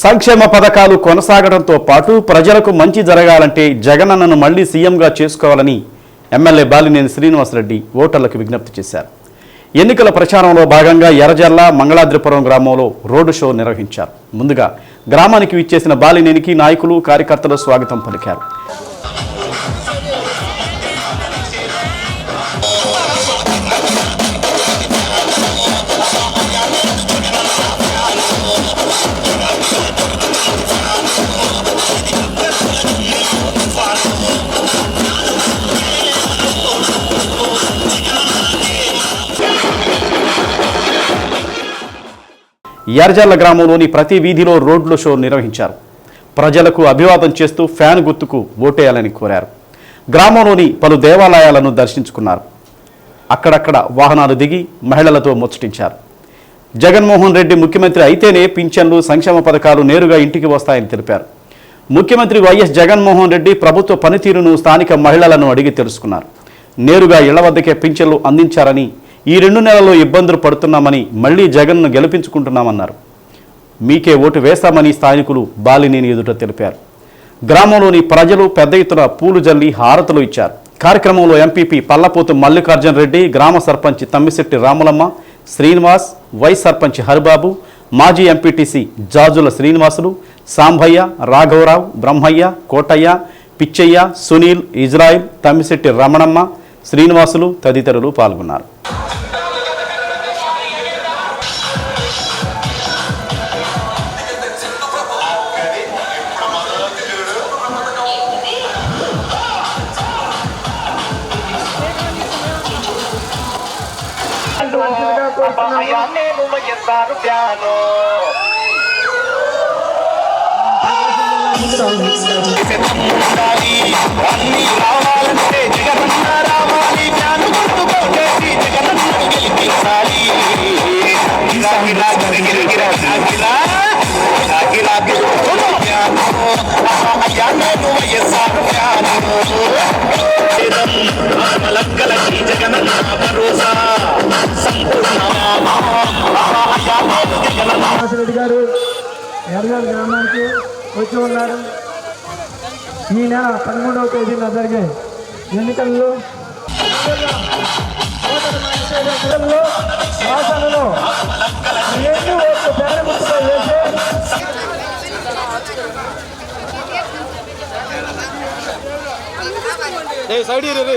సంక్షేమ పథకాలు కొనసాగడంతో పాటు ప్రజలకు మంచి జరగాలంటే జగనన్నను మళ్ళీ సీఎంగా చేసుకోవాలని ఎమ్మెల్యే బాలినేని శ్రీనివాసరెడ్డి ఓటర్లకు విజ్ఞప్తి చేశారు. ఎన్నికల ప్రచారంలో భాగంగా ఎర్రజల్ల మంగళాద్రిపురం గ్రామంలో రోడ్డు షో నిర్వహించారు. ముందుగా గ్రామానికి విచ్చేసిన బాలినేనికి నాయకులు కార్యకర్తలు స్వాగతం పలికారు. ఎర్జల్ల గ్రామంలోని ప్రతి వీధిలో రోడ్లు షో నిర్వహించారు. ప్రజలకు అభివాదం చేస్తూ ఫ్యాన్ గుర్తుకు ఓటేయాలని కోరారు. గ్రామంలోని పలు దేవాలయాలను దర్శించుకున్నారు. అక్కడక్కడ వాహనాలు దిగి మహిళలతో ముచ్చటించారు. జగన్మోహన్ రెడ్డి ముఖ్యమంత్రి అయితేనే పింఛన్లు సంక్షేమ పథకాలు నేరుగా ఇంటికి వస్తాయని తెలిపారు. ముఖ్యమంత్రి వైఎస్ జగన్మోహన్ రెడ్డి ప్రభుత్వ పనితీరును స్థానిక మహిళలను అడిగి తెలుసుకున్నారు. నేరుగా ఇళ్ళ వద్దకే పింఛన్లు అందించారని ఈ రెండు నెలల్లో ఇబ్బందులు పడుతున్నామని మళ్ళీ జగన్ను గెలిపించుకుంటున్నామన్నారు. మీకే ఓటు వేస్తామని స్థానికులు బాలినేని ఎదుట తెలిపారు. గ్రామంలోని ప్రజలు పెద్ద ఎత్తున పూలు జల్లి హారతులు ఇచ్చారు. కార్యక్రమంలో ఎంపీపీ పల్లపోతు మల్లికార్జున రెడ్డి గ్రామ సర్పంచ్ తమ్మిశెట్టి రాములమ్మ శ్రీనివాస్ వైస్ సర్పంచ్ హరిబాబు మాజీ ఎంపీటీసీ జాజుల శ్రీనివాసులు సాంభయ్య రాఘవరావు బ్రహ్మయ్య కోటయ్య పిచ్చయ్య సునీల్ ఇజ్రాయిల్ తమ్మిశెట్టి రమణమ్మ శ్రీనివాసులు తదితరులు పాల్గొన్నారు. అభయాన్ని అన్ని రావాలంటే జగనన్న రావాలి జ్ఞాను గుర్తుకొచ్చేసి గెలిపించాలి గిరా గిరా గిరా గిరా ఎర్రగాల గ్రామానికి వచ్చి ఉన్నారు. ఈ నెల పదమూడవ తేదీన జరిగే ఎన్నికల్లో ఎన్నికల్లో రాష్ట్రంలో ఎన్ని ఓట్లు పేద గుర్తుపై సైడ్ రే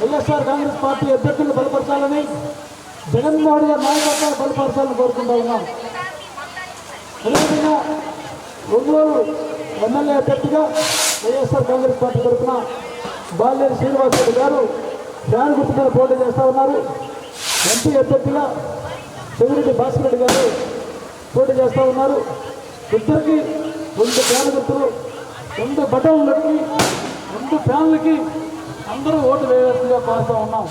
వైఎస్ఆర్ కాంగ్రెస్ పార్టీ అభ్యర్థులను బలపరచాలని జగన్మోహన్ గారి నాయకత్వాన్ని బలపరచాలని కోరుకుంటా ఉన్నాం. అదేవిధంగా ఒంగోలు ఎమ్మెల్యే అభ్యర్థిగా వైఎస్ఆర్ కాంగ్రెస్ పార్టీ తరఫున బాల్యేరు శ్రీనివాసరెడ్డి గారు ఫ్యాన్ గుర్తు మీద పోటీ చేస్తూ ఉన్నారు. ఎంపీ అభ్యర్థిగా చెవిరెడ్డి భాస్కర్ రెడ్డి గారు పోటీ చేస్తూ ఉన్నారు. ఇద్దరికి రెండు ఫ్యాన్ గుర్తులు రెండు బటన్లకి రెండు ఫ్యాన్లకి అందరూ ఓటు వేయాల్సిందిగా కోరుతూ ఉన్నాం.